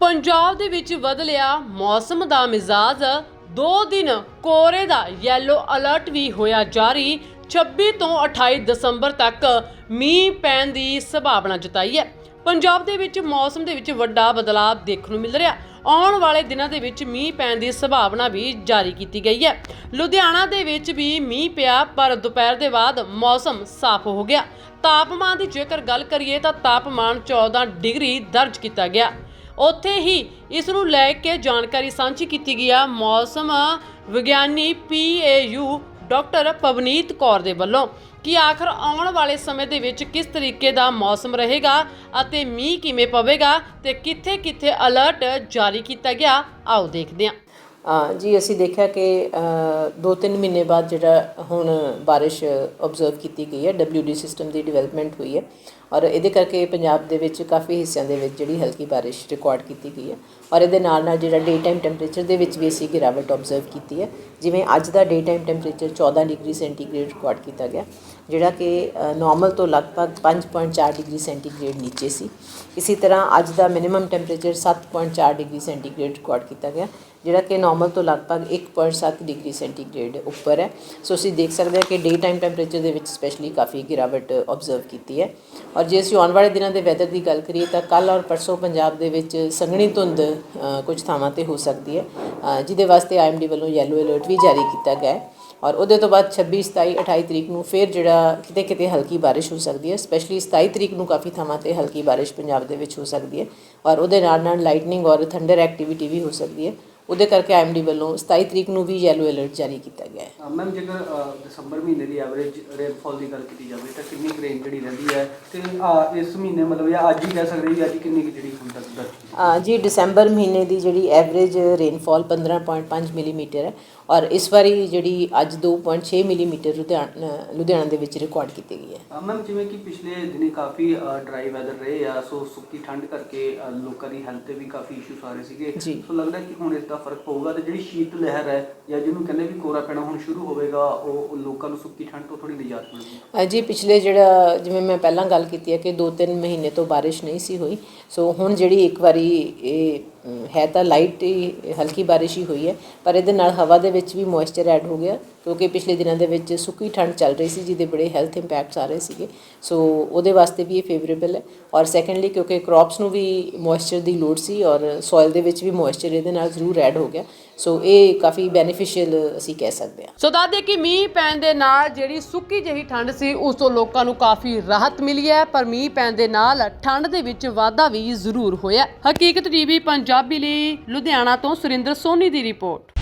ਪੰਜਾਬ ਦੇ ਵਿੱਚ ਬਦਲਿਆ ਮੌਸਮ ਦਾ ਮਿਜ਼ਾਜ। ਦੋ ਦਿਨ ਕੋਰੇ ਦਾ ਯੈਲੋ ਅਲਰਟ ਵੀ ਹੋਇਆ ਜਾਰੀ। 26 ਤੋਂ 28 ਦਸੰਬਰ ਤੱਕ ਮੀਂਹ ਪੈਣ ਦੀ ਸੰਭਾਵਨਾ ਜਤਾਈ ਹੈ। ਪੰਜਾਬ ਦੇ ਵਿੱਚ ਮੌਸਮ ਦੇ ਵਿੱਚ ਵੱਡਾ ਬਦਲਾਅ ਦੇਖਣ ਨੂੰ ਮਿਲ ਰਿਹਾ। ਆਉਣ ਵਾਲੇ ਦਿਨਾਂ ਦੇ ਵਿੱਚ ਮੀਂਹ ਪੈਣ ਦੀ ਸੰਭਾਵਨਾ ਵੀ ਜਾਰੀ ਕੀਤੀ ਗਈ ਹੈ। ਲੁਧਿਆਣਾ ਦੇ ਵਿੱਚ ਵੀ ਮੀਂਹ ਪਿਆ, ਪਰ ਦੁਪਹਿਰ ਦੇ ਬਾਅਦ ਮੌਸਮ ਸਾਫ਼ ਹੋ ਗਿਆ। ਤਾਪਮਾਨ ਦੀ ਜੇਕਰ ਗੱਲ ਕਰੀਏ ਤਾਂ ਤਾਪਮਾਨ 14 ਡਿਗਰੀ ਦਰਜ ਕੀਤਾ ਗਿਆ। ਉੱਥੇ ਹੀ ਇਸ ਨੂੰ ਲੈ ਕੇ ਜਾਣਕਾਰੀ ਸਾਂਝੀ ਕੀਤੀ ਗਈ ਆ ਮੌਸਮ ਵਿਗਿਆਨੀ ਪੀਏਯੂ ਡਾਕਟਰ ਪਵਨੀਤ ਕੌਰ ਦੇ ਵੱਲੋਂ ਕਿ ਆਖਰ ਆਉਣ ਵਾਲੇ ਸਮੇਂ ਦੇ ਵਿੱਚ ਕਿਸ ਤਰੀਕੇ ਦਾ ਮੌਸਮ ਰਹੇਗਾ ਅਤੇ ਮੀਂਹ ਕਿਵੇਂ ਪਵੇਗਾ ਤੇ ਕਿੱਥੇ-ਕਿੱਥੇ ਅਲਰਟ ਜਾਰੀ ਕੀਤਾ ਗਿਆ, ਆਓ ਦੇਖਦੇ ਹਾਂ। ਜੀ, ਅਸੀਂ ਦੇਖਿਆ ਕਿ 2-3 ਮਹੀਨੇ ਬਾਅਦ ਜਿਹੜਾ ਹੁਣ ਬਾਰਿਸ਼ ਆਬਜ਼ਰਵ ਕੀਤੀ ਗਈ ਹੈ। WD ਸਿਸਟਮ ਦੀ ਡਿਵੈਲਪਮੈਂਟ ਹੋਈ ਹੈ। ਔਰ ਇਹਦੇ ਕਰਕੇ ਪੰਜਾਬ ਦੇ ਵਿੱਚ ਕਾਫੀ ਹਿੱਸਿਆਂ ਦੇ ਵਿੱਚ ਜਿਹੜੀ ਹਲਕੀ ਬਾਰਿਸ਼ ਰਿਕਾਰਡ ਕੀਤੀ ਗਈ ਹੈ। ਔਰ ਇਹਦੇ ਨਾਲ ਨਾਲ ਜਿਹੜਾ ਡੇ ਟਾਈਮ ਟੈਂਪਰੇਚਰ ਦੇ ਵਿੱਚ ਵੀ ਅਸੀਂ ਗਿਰਾਵਟ ਆਬਜ਼ਰਵ ਕੀਤੀ ਹੈ। ਜਿਵੇਂ ਅੱਜ ਦਾ day time temperature 14 degree centigrade record ਕੀਤਾ ਗਿਆ, ਜਿਹੜਾ ਕਿ ਨਾਰਮਲ ਤੋਂ ਲਗਭਗ 5.4 ਡਿਗਰੀ ਸੈਂਟੀਗ੍ਰੇਡ ਨੀਚੇ ਸੀ। ਇਸੇ ਤਰ੍ਹਾਂ ਅੱਜ ਦਾ minimum temperature 7.4 degree centigrade record ਕੀਤਾ ਗਿਆ, ਜਿਹੜਾ ਕਿ ਨਾਰਮਲ ਤੋਂ ਲਗਭਗ 1.7 ਡਿਗਰੀ ਸੈਂਟੀਗ੍ਰੇਡ ਉੱਪਰ ਹੈ। ਸੋ ਅਸੀਂ ਦੇਖ ਸਕਦੇ ਹਾਂ ਕਿ ਡੇ ਟਾਈਮ ਟੈਂਪਰੇਚਰ ਦੇ ਵਿੱਚ ਸਪੈਸ਼ਲੀ ਕਾਫੀ ਗਿਰਾਵਟ ਆਬਜ਼ਰਵ ਕੀਤੀ ਹੈ। ਔਰ ਜੇ ਅਸੀਂ ਆਉਣ ਵਾਲੇ ਦਿਨਾਂ ਦੇ ਵੈਦਰ ਦੀ ਗੱਲ ਕਰੀਏ ਤਾਂ ਕੱਲ ਔਰ ਪਰਸੋਂ ਪੰਜਾਬ ਦੇ ਵਿੱਚ ਸੰਘਣੀ ਧੁੰਦ ਕੁਝ ਥਾਵਾਂ ਤੇ ਹੋ ਸਕਦੀ ਹੈ। ਜਿਹਦੇ ਵਾਸਤੇ ਆਈਐਮਡੀ ਵੱਲੋਂ ਯੈਲੋ ਅਲਰਟ ਵੀ ਜਾਰੀ ਕੀਤਾ ਗਿਆ ਹੈ। ਔਰ ਉਹਦੇ ਤੋਂ ਬਾਅਦ 26 27 28 ਤਰੀਕ ਨੂੰ ਫਿਰ ਜਿਹੜਾ ਕਿਤੇ ਕਿਤੇ ਹਲਕੀ ਬਾਰਿਸ਼ ਹੋ ਸਕਦੀ ਹੈ। ਸਪੈਸ਼ਲੀ 27 ਤਰੀਕ ਨੂੰ ਕਾਫੀ ਥਾਵਾਂ ਤੇ ਹਲਕੀ ਬਾਰਿਸ਼ ਪੰਜਾਬ ਦੇ ਵਿੱਚ ਹੋ ਸਕਦੀ ਹੈ। ਔਰ ਉਹਦੇ ਨਾਲ ਨਾਲ ਲਾਈਟਨਿੰਗ ਔਰ ਥੰਡਰ ਐਕਟੀਵਿਟੀ ਵੀ ਹੋ ਸਕਦੀ ਹੈ। ਉਹਦੇ ਕਰਕੇ ਆਈਐਮਡੀ ਵੱਲੋਂ 27 ਤਰੀਕ ਨੂੰ ਵੀ ਯੈਲੋ ਅਲਰਟ ਜਾਰੀ ਕੀਤਾ ਗਿਆ ਹੈ। ਮੈਮ ਜੇਕਰ ਦਸੰਬਰ ਮਹੀਨੇ ਦੀ ਐਵਰੇਜ ਰੇਨਫਾਲ ਦੀ ਗੱਲ ਕੀਤੀ ਜਾਵੇ ਤਾਂ ਕਿੰਨੀ ਕੁ ਰੇਂਜ ਜਿਹੜੀ ਰਹਿੰਦੀ ਹੈ? ਤੇ ਅ, ਇਸ ਮਹੀਨੇ ਮਤਲਬ ਜਾਂ ਅੱਜ ਹੀ ਕਹਿ ਸਕਦੇ ਵੀ ਅੱਜ ਕਿੰਨੀ ਕੁ ਜਿਹੜੀ ਹੁਣ ਤੱਕ ਦਰਜ ਅ, ਜੀ ਦਸੰਬਰ ਮਹੀਨੇ ਦੀ ਜਿਹੜੀ ਐਵਰੇਜ ਰੇਨਫਾਲ 15.5 ਮਿਲੀਮੀਟਰ ਹੈ ਔਰ ਇਸ ਵਾਰੀ ਜਿਹੜੀ ਅੱਜ 2.6 ਮਿਲੀਮੀਟਰ ਲੁਧਿਆਣਾ ਦੇ ਵਿੱਚ ਰਿਕਾਰਡ ਕੀਤੀ ਗਈ ਹੈ। ਮੈਮ ਜਿਵੇਂ ਕਿ ਪਿਛਲੇ ਦਿਨੀ ਕਾਫੀ ਡਰਾਈ ਵੈਦਰ ਰਹੇ ਆ ਸੋ ਸੁੱਕੀ ਠੰਡ ਕਰਕੇ ਲੋਕਾਂ ਦੀ ਹੈਲਥ ਤੇ ਵੀ ਕਾਫੀ ਇਸ਼ੂਸ ਆ ਰਹੇ ਸੀਗੇ। ਸੋ ਲੱਗਦਾ ਕਿ ਹੁਣ ਇਸ ਦਾ ਫ਼ਰਕ ਪਊਗਾ ਤੇ ਜਿਹੜੀ ਸ਼ੀਤ ਲਹਿਰ ਹੈ ਜਾਂ ਜਿਹਨੂੰ ਕਹਿੰਦੇ ਵੀ ਕੋਰਾ ਪੈਣਾ ਹੁਣ ਸ਼ੁਰੂ ਹੋਵੇਗਾ ਉਹ ਲੋਕਾਂ ਨੂੰ ਸੁੱਕੀ ਠੰਡ ਤੋਂ ਥੋੜੀ ਨਿਜਾਤ ਮਿਲੇਗੀ। ਜੀ ਪਿਛਲੇ ਜਿਹੜਾ ਜਿਵੇਂ ਮੈਂ ਪਹਿਲਾਂ ਗੱਲ ਕੀਤੀ ਹੈ ਕਿ 2-3 ਮਹੀਨੇ ਤੋਂ ਬਾਰਿਸ਼ ਨਹੀਂ ਸੀ ਹੋਈ ਸੋ ਹੁਣ ਜਿਹੜੀ ਇੱਕ ਵਾਰੀ ਇਹ ਹੈ ਤਾਂ ਲਾਈਟ ਹੀ, ਹਲਕੀ ਬਾਰਿਸ਼ ਹੀ ਹੋਈ ਹੈ, ਪਰ ਇਹਦੇ ਨਾਲ ਹਵਾ ਦੇ ਵਿੱਚ ਵੀ ਮੋਇਸਚਰ ਐਡ ਹੋ ਗਿਆ, ਕਿਉਂਕਿ ਪਿਛਲੇ ਦਿਨਾਂ ਦੇ ਵਿੱਚ ਸੁੱਕੀ ਠੰਡ ਚੱਲ ਰਹੀ ਸੀ, ਜਿਹਦੇ ਬੜੇ ਹੈਲਥ ਇੰਪੈਕਟਸ ਆ ਰਹੇ ਸੀਗੇ। ਸੋ ਉਹਦੇ ਵਾਸਤੇ ਵੀ ਇਹ ਫੇਵਰੇਬਲ ਹੈ। ਔਰ ਸੈਕੰਡਲੀ ਕਿਉਂਕਿ ਕ੍ਰੌਪਸ ਨੂੰ ਵੀ ਮੋਇਸਚਰ ਦੀ ਲੋੜ ਸੀ, ਔਰ ਸੋਇਲ ਦੇ ਵਿੱਚ ਵੀ ਮੋਇਸਚਰ ਇਹਦੇ ਨਾਲ ਜ਼ਰੂਰ ਐਡ ਹੋ ਗਿਆ। ਸੋ ਇਹ ਕਾਫੀ ਬੈਨੀਫੀਸ਼ੀਅਲ ਅਸੀਂ ਕਹਿ ਸਕਦੇ ਹਾਂ। ਸੋ ਦੱਸਦੇ ਕਿ ਮੀਂਹ ਪੈਣ ਦੇ ਨਾਲ ਜਿਹੜੀ ਸੁੱਕੀ ਜਿਹੀ ਠੰਡ ਸੀ, ਉਸ ਤੋਂ ਲੋਕਾਂ ਨੂੰ ਕਾਫੀ ਰਾਹਤ ਮਿਲੀ ਹੈ, ਪਰ ਮੀਂਹ ਪੈਣ ਦੇ ਨਾਲ ਠੰਡ ਦੇ ਵਿੱਚ ਵਾਧਾ ਵੀ ਜ਼ਰੂਰ ਹੋਇਆ ਹਕੀਕਤ ਟੀਵੀ ਪੰਜਾਬੀ ਲਈ, ਲੁਧਿਆਣਾ ਤੋਂ ਸੁਰਿੰਦਰ ਸੋਨੀ ਦੀ ਰਿਪੋਰਟ।